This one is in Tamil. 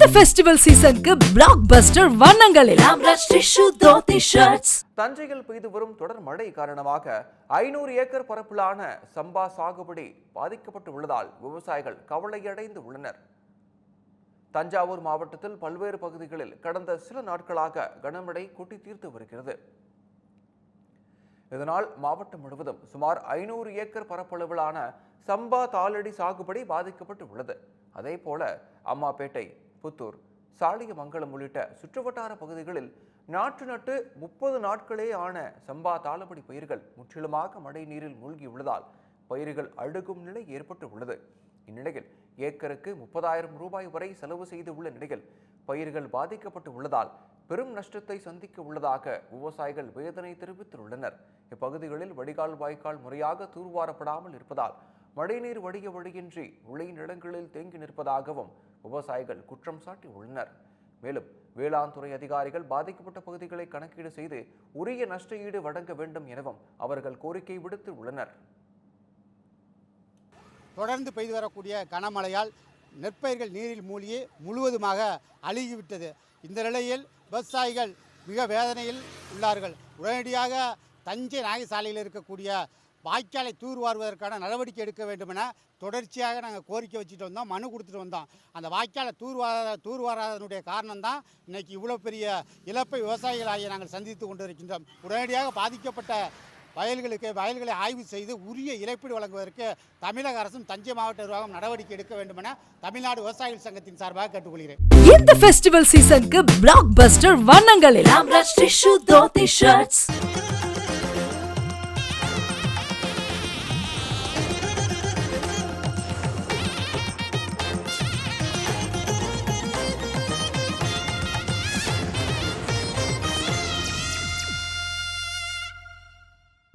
இந்த ஃபெஸ்டிவல் சீசனுக்கு பிளாக் பஸ்டர் வண்ணங்களில். தஞ்சையில் பெய்து வரும் தொடர் மழை காரணமாக ஐநூறு ஏக்கர் பரப்பிலான சம்பா சாகுபடி பாதிக்கப்பட்டு உள்ளதால் விவசாயிகள் கவலையடைந்து உள்ளனர். தஞ்சாவூர் மாவட்டத்தில் பல்வேறு பகுதிகளில் கடந்த சில நாட்களாக கனமழை கொட்டி தீர்த்து வருகிறது. இதனால் மாவட்டம் முழுவதும் சுமார் ஐநூறு ஏக்கர் பரப்பளவிலான சம்பா தாளடி சாகுபடி பாதிக்கப்பட்டு உள்ளது. அதே போல அம்மாப்பேட்டை புத்தூர் சாலியமங்கலம் உள்ளிட்ட சுற்றுவட்டார பகுதிகளில் நாற்று நட்டு முப்பது நாட்களே ஆன சம்பா தாளபடி பயிர்கள் முற்றிலுமாக மழை நீரில் மூழ்கியுள்ளதால் பயிர்கள் அழுகும் நிலை ஏற்பட்டு உள்ளது இந்நிலையில் ஏக்கருக்கு முப்பதாயிரம் ரூபாய் வரை செலவு செய்து உள்ள நிலையில் பயிர்கள் பாதிக்கப்பட்டு உள்ளதால் பெரும் நஷ்டத்தை சந்திக்க உள்ளதாக விவசாயிகள் வேதனை தெரிவித்துள்ளனர். இப்பகுதிகளில் வடிகால் வாய்க்கால் முறையாக தூர்வாரப்படாமல் இருப்பதால் மழைநீர் வடிய வழியின்றி விளைநிலங்களில் தேங்கி நிற்பதாகவும் விவசாயிகள் குற்றம் சாட்டி உள்ளனர். மேலும் வேளாண் துறை அதிகாரிகள் பாதிக்கப்பட்ட பகுதிகளை கணக்கீடு செய்து உரிய நஷ்ட ஈடு வழங்க வேண்டும் எனவும் அவர்கள் கோரிக்கை விடுத்து உள்ளனர். தொடர்ந்து பெய்து வரக்கூடிய கனமழையால் நெற்பயிர்கள் நீரில் மூழ்கி முழுவதுமாக அழுகிவிட்டது. இந்த நிலையில் விவசாயிகள் மிக வேதனையில் உள்ளார்கள். உடனடியாக தஞ்சை நாகசாலையில் இருக்கக்கூடிய வாய்க்காலை தூர்வாருவதற்கான நடவடிக்கை எடுக்க வேண்டும் என தொடர்ச்சியாக நாங்கள் கோரிக்கை வச்சுட்டு வந்தோம் மனு கொடுத்துட்டு வந்தோம். அந்த வாய்க்காலை தூர்வார தூர்வாராதனுடைய காரணம் தான் இன்னைக்கு இவ்வளோ பெரிய இழப்பை விவசாயிகளாகிய நாங்கள் சந்தித்து கொண்டிருக்கின்றோம். உடனடியாக பாதிக்கப்பட்ட வயல்களுக்கு வயல்களை ஆய்வு செய்து உரிய இழப்பீடு வழங்குவதற்கு தமிழக அரசும் தஞ்சை மாவட்ட நிர்வாகம் நடவடிக்கை எடுக்க வேண்டும் என தமிழ்நாடு விவசாயிகள் சங்கத்தின் சார்பாக கேட்டுக்கொள்கிறேன். இந்த ஃபெஸ்டிவல் சீசனுக்கு பிளாக் பஸ்டர் வண்ணங்களில்.